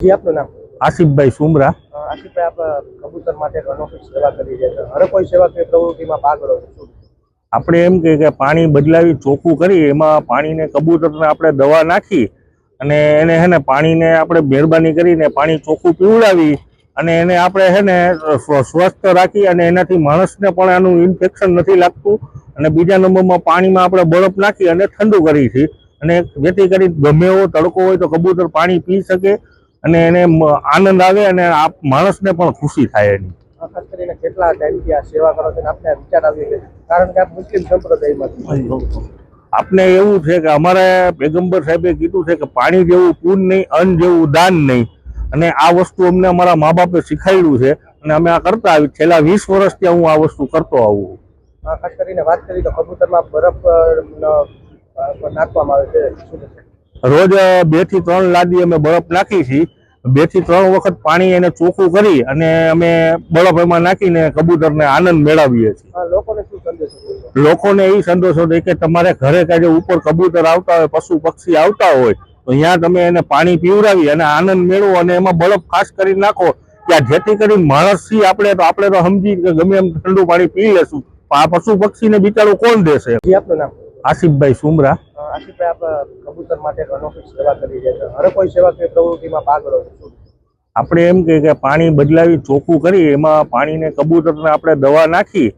જી આપનું નામ? આસિફભાઈ સુમરા. આસિફભાઈ આપ કબૂતર માટે અનોખી સેવા કરી રહ્યા છો. હરે કોઈ સેવા કે પ્રવૃત્તિમાં ભાગ લો આપણે એમ કે કે પાણી બદલાવી ચોખ્ખું કરી એમાં પાણીને કબૂતરને આપણે દવા નાખી અને એને હે ને પાણીને આપણે મહેરબાની કરીને પાણી ચોખ્ખું પીવડાવી અને એને આપણે હે ને સ્વ- સ્વસ્થ રાખી અને એનાથી માણસને પણ આનું ઇન્ફેક્શન નથી લાગતું અને બીજા નંબરમાં પાણીમાં આપણે બરફ નાખી અને ઠંડુ કરી છીએ અને જેથી કરી ગમે એવો તડકો હોય તો કબૂતર પાણી પી શકે અને એને આનંદ આવે અને આ માણસને પણ ખુશી થાય એની. આ ખાસ કરીને કેટલા ટાઈમથી આ સેવા કરો છો અને આપને આ વિચાર આવ્યો છે? કારણ કે આપ મુસ્લિમ સંપ્રદાયમાંથી. આપને એવું છે કે અમારે પેગમ્બર સાહેબે કીધું છે કે પાણી જેવું પૂન નહીં અન્ન જેવું દાન નહીં. અને આ વસ્તુ અમને અમારા મા બાપે શીખાયેલું છે અને અમે આ કરતા આવી છેલ્લા વીસ વર્ષથી હું આ વસ્તુ કરતો આવું આ ખાસ કરીને વાત કરી તો કબૂતરમાં બરફ નાખવામાં આવે છે. રોજ બેથી ત્રણ લાદી અમે બરફ નાખી છીએ. બેથી ત્રણ વખત પાણી એને ચોખ્ખું કરી અને અમે બરફ એમાં નાખીને કબૂતરને આનંદ મેળવીએ છીએ. લોકોને સંદેશ એ સંતોષો દે કે તમારે ઘરે કાજે ઉપર કબૂતર આવતા હોય પશુ પક્ષી આવતા હોય તો ત્યાં તમે એને પાણી પીવડાવી અને આનંદ મેળવો અને એમાં બરફ ખાસ કરી નાખો કે જેથી કરી માણસ છીએ આપણે તો આપણે તો સમજી કે ગમે એમ ઠંડુ પાણી પી લેશું. પણ આ પશુ પક્ષીને બિચારું કોણ દેશે? આપનું નામ? આસિફભાઈ સુમરા. આસિફભાઈ આપ કબૂતર માટે અનોખી સેવા કરી રહ્યા છો. હરે કોઈ સેવા કે પ્રવૃત્તિમાં ભાગ લો છો? આપણે એમ કે કે પાણી બદલાવી ચોખ્ખું કરી એમાં પાણીને કબૂતરને આપણે દવા નાખી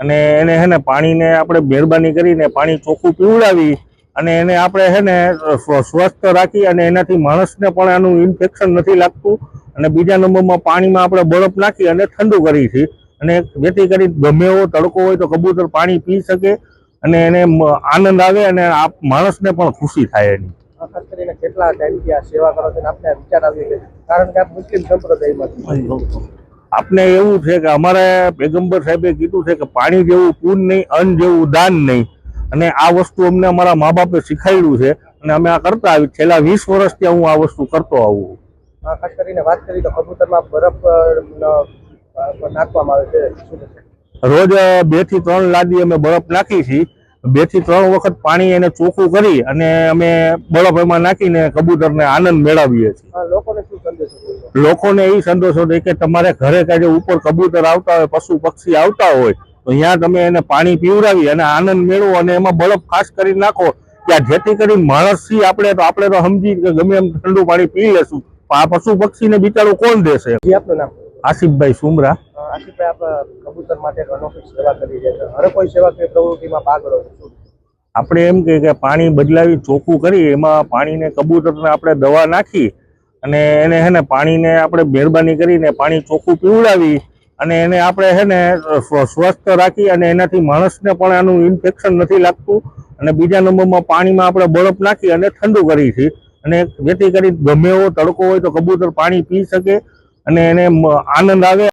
અને એને હે ને પાણીને આપણે મહેરબાની કરીને પાણી ચોખ્ખું પીવડાવી અને એને આપણે હે ને સ્વસ્થ રાખી અને એનાથી માણસને પણ આનું ઇન્ફેક્શન નથી લાગતું અને બીજા નંબરમાં પાણીમાં આપણે બરફ નાખી અને ઠંડુ કરી છીએ અને જેથી કરી ગમે એવો તડકો હોય તો કબૂતર પાણી પી શકે અને એને આનંદ આવે અને આ માણસને પણ ખુશી થાય એની. આ ખાસ કરીને કેટલા ટાઈમથી આ સેવા કરો છો અને આપને વિચાર આવી છે? કારણ કે આપ મુસ્લિમ સંપ્રદાયમાંથી આપને એવું છે કે અમારે પેગમ્બર સાહેબે કીધું છે કે પાણી જેવું પૂન નહીં અન્ન જેવું દાન નહીં. અને આ વસ્તુ અમને અમારા મા બાપે શીખાયેલું છે અને અમે આ કરતા આવી છેલ્લા વીસ વર્ષથી હું આ વસ્તુ કરતો આવું આ ખાસ કરીને વાત કરી તો કબૂતરમાં બરફ નાખવામાં આવે છે. રોજ બેથી ત્રણ લાદી અમે બરફ નાખી છીએ. બેથી ત્રણ વખત પાણી એને ચોખ્ખું કરી અને અમે બરફ એમાં નાખીને કબૂતરને આનંદ મેળવીએ છીએ. લોકોને એ સંદેશો દે કે તમારે ઘરે કાજે ઉપર કબૂતર આવતા હોય પશુ પક્ષી આવતા હોય તો ત્યાં તમે એને પાણી પીવડાવી અને આનંદ મેળવો અને એમાં બરફ ખાસ કરી નાખો કે જેથી કરીને માણસ છીએ આપણે તો આપણે તો સમજી કે ગમે એમ ઠંડુ પાણી પી લેશું. પણ આ પશુ પક્ષીને બિચારું કોણ દેશે? આપનું નામ? આસિફભાઈ સુમરા. અ, આશિષભાઈ આપ કબૂતર માટે અનોખી સેવા કરી રહ્યા છો. હરે કોઈ સેવા કે પ્રવૃત્તિમાં ભાગ લો આપણે એમ કે કે પાણી બદલાવી ચોખ્ખું કરી એમાં પાણીને કબૂતરને આપણે દવા નાખી અને એને હે ને પાણીને આપણે મહેરબાની કરીને પાણી ચોખ્ખું પીવડાવી અને એને આપણે હે ને સ્વ- સ્વસ્થ રાખી અને એનાથી માણસને પણ આનું ઇન્ફેક્શન નથી લાગતું અને બીજા નંબરમાં પાણીમાં આપણે બરફ નાખી અને ઠંડુ કરી છે. અને જેથી કરી ગમે એવો તડકો હોય તો કબૂતર પાણી પી શકે અને એને આનંદ આવે.